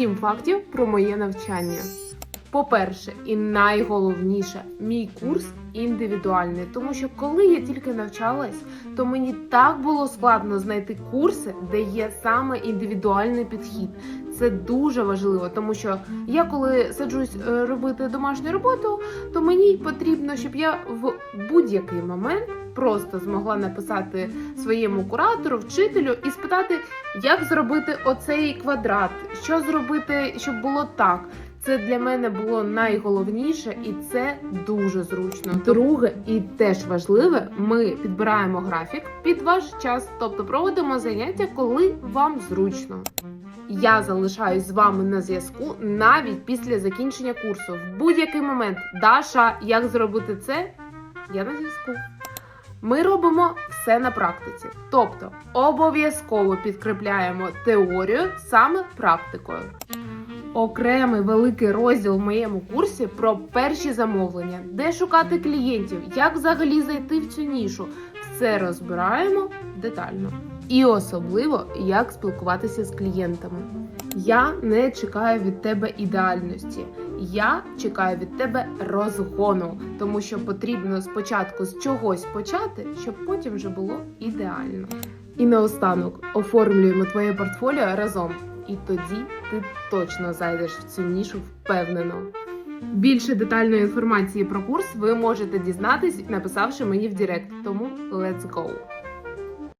Сім фактів про моє навчання. По-перше, і найголовніше, мій курс індивідуальний, тому що коли я тільки навчалась, то мені так було складно знайти курси, де є саме індивідуальний підхід. Це дуже важливо, тому що я коли саджусь е, робити домашню роботу, то мені потрібно, щоб я в будь-який момент просто змогла написати своєму куратору, вчителю і спитати, як зробити оцей квадрат, що зробити, щоб було так. Це для мене було найголовніше, і це дуже зручно. Друге, і теж важливе, ми підбираємо графік під ваш час, тобто проводимо заняття, коли вам зручно. Я залишаюсь з вами на зв'язку навіть після закінчення курсу. В будь-який момент. Даша, як зробити це? Я на зв'язку. Ми робимо все на практиці, тобто обов'язково підкріпляємо теорію саме практикою. Окремий великий розділ в моєму курсі про перші замовлення, де шукати клієнтів, як взагалі зайти в цю нішу. Все розбираємо детально. І особливо, як спілкуватися з клієнтами. Я не чекаю від тебе ідеальності. Я чекаю від тебе розгону, тому що потрібно спочатку з чогось почати, щоб потім вже було ідеально. І наостанок оформлюємо твоє портфоліо разом, і тоді ти точно зайдеш в цю нішу впевнено. Більше детальної інформації про курс ви можете дізнатись, написавши мені в Директ. Тому let's go!